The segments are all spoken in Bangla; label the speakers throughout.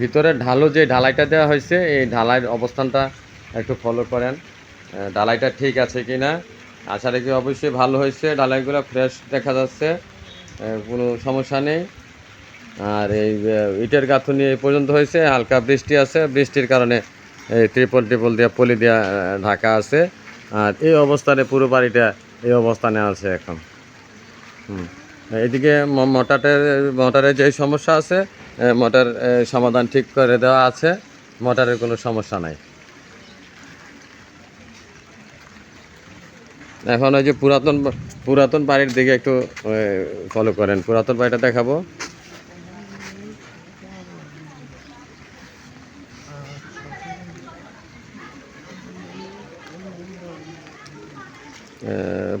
Speaker 1: ভিতরে ঢালু যে ঢালাইটা দেওয়া হয়েছে, এই ঢালাইয়ের অবস্থানটা একটু ফলো করেন। ঢালাইটা ঠিক আছে কি না আশা রেখে অবশ্যই ভালো হয়েছে, ঢালাইগুলো ফ্রেশ দেখা যাচ্ছে কোনো সমস্যা নেই। আর এই ইটের গাঁথুনি এই পর্যন্ত হয়েছে, হালকা বৃষ্টি আছে, বৃষ্টির কারণে এই ত্রিপল টিপল দিয়ে পলি দিয়া ঢাকা আছে। আর এই অবস্থানে পুরো বাড়িটা এই অবস্থানে আছে এখন। হুম। এদিকে মোটরের মোটরের যে সমস্যা আছে মোটর সমাধান ঠিক করে দেওয়া আছে। মোটরের কোনো সমস্যা নাই। এখন ওই যে পুরাতন পুরাতন বাড়ির দিকে একটু ফলো করেন। পুরাতন বাড়িটা দেখাবো।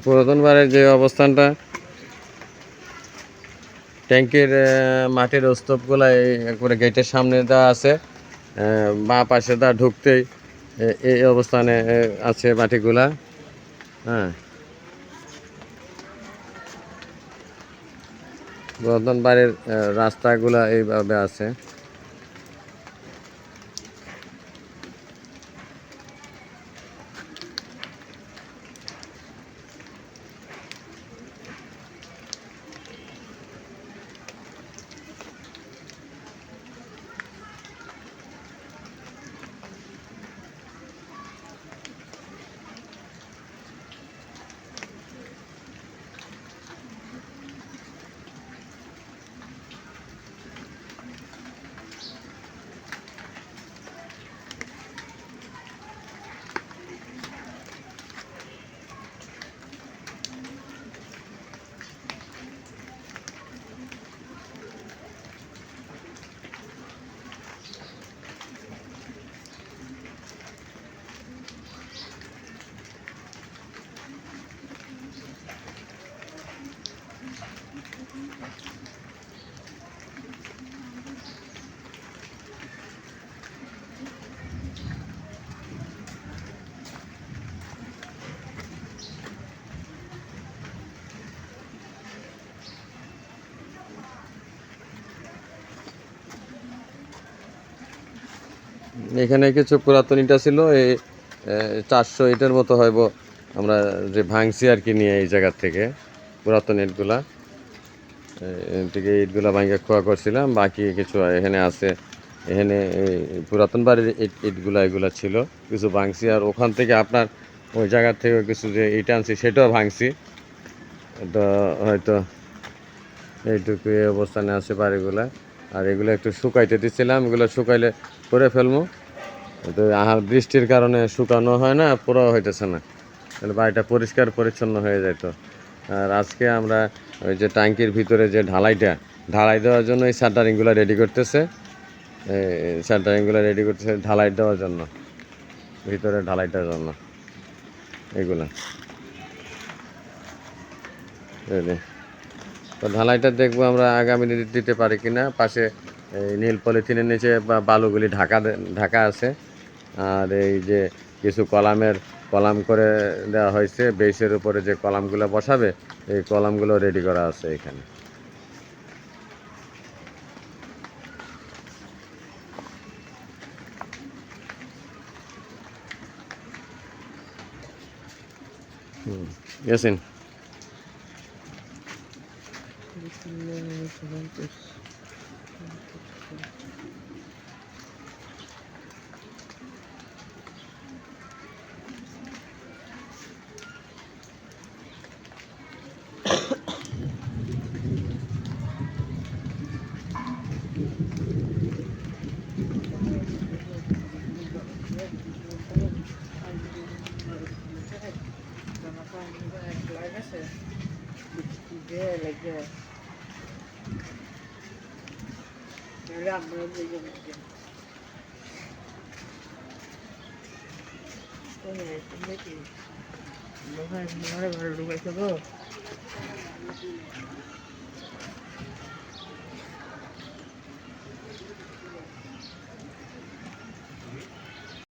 Speaker 1: পুরাতন বাড়ির যে অবস্থানটা ট্যাঙ্কির মাটির স্তূপগুলো একবারে গেটের সামনে যা আছে। বা পাশে দা ঢুকতেই এই অবস্থানে আছে মাটিগুলা। হ্যাঁ। পুরাতন বাড়ির রাস্তাগুলা এইভাবে আছে। এখানে কিছু পুরাতন ইটা ছিল এই চারশো ইটের মতো হইব আমরা যে ভাঙছি আর কি নিয়ে এই জায়গার থেকে, পুরাতন ইটগুলা। থেকে ইটগুলা ভাঙে খোয়া করছিলাম, বাকি কিছু এখানে আছে। এখানে পুরাতন বাড়ির ইট, ইটগুলা এগুলা ছিল, কিছু ভাঙছি। আর ওখান থেকে আপনার ওই জায়গার থেকে কিছু যে ইট আনছি, সেটাও ভাঙছি। তো হয়তো এইটুকু এই অবস্থানে আছে বাড়িগুলা। আর এগুলো একটু শুকাইতে দিচ্ছিলাম এগুলো শুকাইলে করে ফেলব তো আহার বৃষ্টির কারণে শুকানো হয় না পুরো হইতেছে না। তাহলে বাড়িটা পরিষ্কার পরিচ্ছন্ন হয়ে যেত আর আজকে আমরা ওই যে ট্যাঙ্কির ভিতরে যে ঢালাইটা, ঢালাই দেওয়ার জন্য এই শাটারিংগুলো রেডি করতেছে। শাটারিংগুলো রেডি করতেছে ঢালাই দেওয়ার জন্য, ভিতরে ঢালাইটার জন্য। এগুলা? তো ঢালাইটা দেখব আমরা আগামী দিনে দিতে পারি কিনা। পাশে এই নীল পলিথিনের নিচে বালুগুলি ঢাকা ঢাকা আছে। আর এই যে কিছু কলামের, কলাম করে দেওয়া হয়েছে, বেসের উপরে যে কলামগুলো বসাবে, এই কলামগুলো রেডি করা আছে এখানে। হুম ইয়াসিন
Speaker 2: ভালো ঢুকাইছে তো